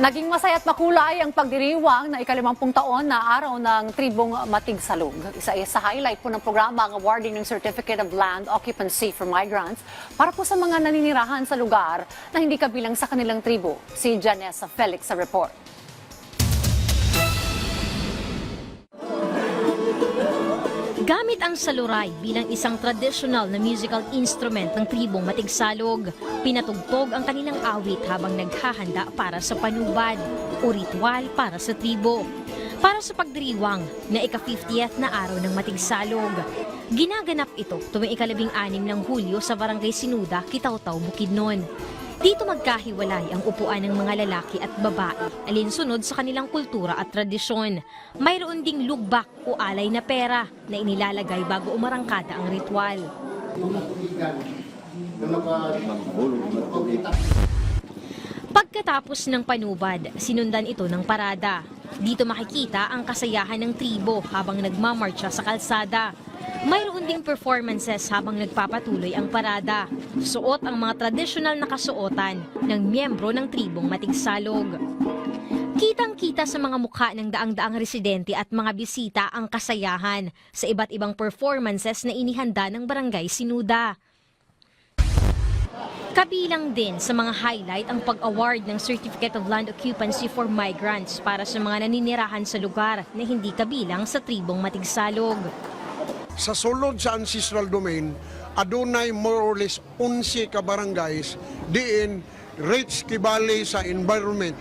Naging masaya at makulay ang pagdiriwang na ikalimampung taon na araw ng tribong Matigsalog. Isa sa highlight po ng programa ang awarding ng Certificate of Land Occupancy for Migrants para po sa mga naninirahan sa lugar na hindi kabilang sa kanilang tribo. Si Janessa Felix sa report. Gamit ang saluray bilang isang traditional na musical instrument ng tribong Matigsalog, pinatugtog ang kanilang awit habang naghahanda para sa panubad o ritual para sa tribo. Para sa pagdiriwang na ika-50th na araw ng Matigsalog. Ginaganap ito tuwing ikalabing anim ng Hulyo sa Barangay Sinuda, Kitawtaw, Bukidnon. Dito magkahiwalay ang upuan ng mga lalaki at babae alinsunod sa kanilang kultura at tradisyon. Mayroon ding lugbak o alay na pera na inilalagay bago umarangkada ang ritual. Pagkatapos ng panubad, sinundan ito ng parada. Dito makikita ang kasayahan ng tribo habang nagmamarcha sa kalsada. Mayroon ding performances habang nagpapatuloy ang parada. Suot ang mga tradisyonal na kasuotan ng miyembro ng tribong Matigsalog. Kitang-kita sa mga mukha ng daang-daang residente at mga bisita ang kasayahan sa iba't ibang performances na inihanda ng Barangay Sinuda. Kabilang din sa mga highlight ang pag-award ng Certificate of Land Occupancy for Migrants para sa mga naninirahan sa lugar na hindi kabilang sa tribong Matigsalog. Sa sulod sa ancestral domain, adunay more or less 11 ka barangays diin rich kibali sa environment.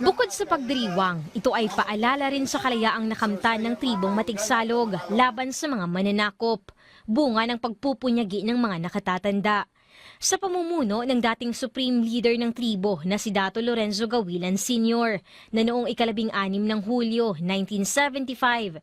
Bukod sa pagdiriwang, ito ay paalala rin sa kalayaang nakamtan ng tribong Matigsalog laban sa mga mananakop, bunga ng pagpupunyagi ng mga nakatatanda. Sa pamumuno ng dating Supreme Leader ng tribo na si Dato Lorenzo Gawilan Sr. na noong ikalabing anim ng Hulyo 1975,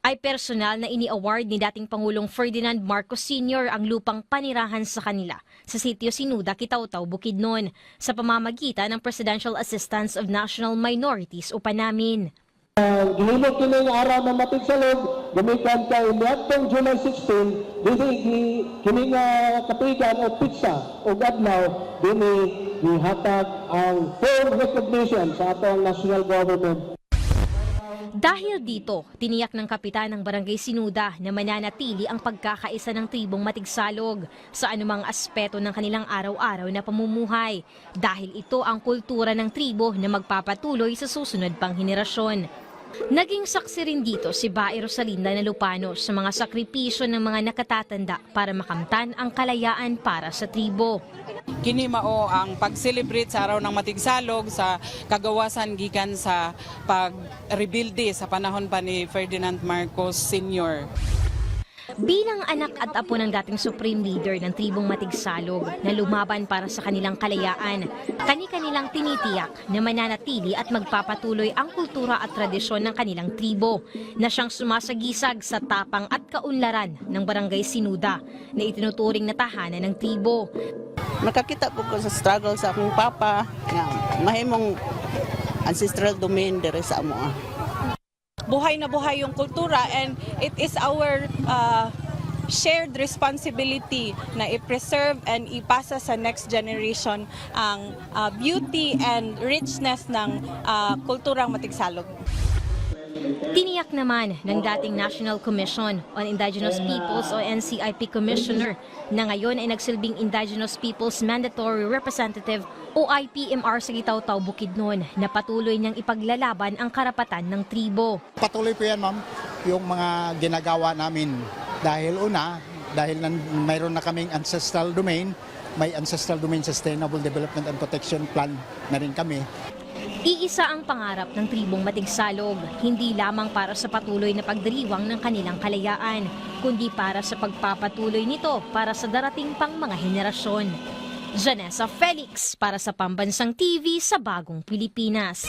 ay personal na ini-award ni dating Pangulong Ferdinand Marcos Sr. ang lupang panirahan sa kanila sa sitio Sinuda, Kitawtaw, Bukidnon sa pamamagitan ng Presidential Assistance of National Minorities o PANAMIN. Gihimok kini nga araw ng matigsalog, gumikan kay niadtong July 16, dili gi kini nga kapigan o pizza o adlaw dini gihatag ang full recognition sa atong national government. Dahil dito, tiniyak ng kapitan ng Barangay Sinuda na mananatili ang pagkakaisa ng tribong Matigsalog sa anumang aspeto ng kanilang araw-araw na pamumuhay dahil ito ang kultura ng tribo na magpapatuloy sa susunod pang henerasyon. Naging saksi rin dito si Bae Rosalinda na Lupano sa mga sakripisyo ng mga nakatatanda para makamtan ang kalayaan para sa tribo. Kini mao ang pag-celebrate sa araw ng Matigsalog sa kagawasan gikan sa pag-rebuilde sa panahon pa ni Ferdinand Marcos Sr. Bilang anak at apo ng dating Supreme Leader ng tribong Matigsalog na lumaban para sa kanilang kalayaan, kani-kanilang tinitiyak na mananatili at magpapatuloy ang kultura at tradisyon ng kanilang tribo na siyang sumasagisag sa tapang at kaunlaran ng Barangay Sinuda na itinuturing na tahanan ng tribo. nakakita po ko sa struggle sa akong papa nga mahimong ancestral domain dere sa amo. Buhay na buhay yung kultura and it is our uh, shared responsibility na i-preserve and ipasa sa next generation ang uh, beauty and richness ng uh, kulturang Matigsalog. Tiniyak naman ng dating National Commission on Indigenous Peoples o NCIP Commissioner na ngayon ay nagsilbing Indigenous Peoples Mandatory Representative o IPMR sa Gitaw-Taw Bukidnon na patuloy niyang ipaglalaban ang karapatan ng tribo. Patuloy po yan, ma'am, yung mga ginagawa namin. Dahil una, dahil nan, mayroon na kaming ancestral domain, may ancestral domain sustainable development and protection plan na rin kami. Iisa ang pangarap ng tribong Matigsalog, hindi lamang para sa patuloy na pagdiriwang ng kanilang kalayaan, kundi para sa pagpapatuloy nito para sa darating pang mga henerasyon. Janessa Felix para sa Pambansang TV sa Bagong Pilipinas.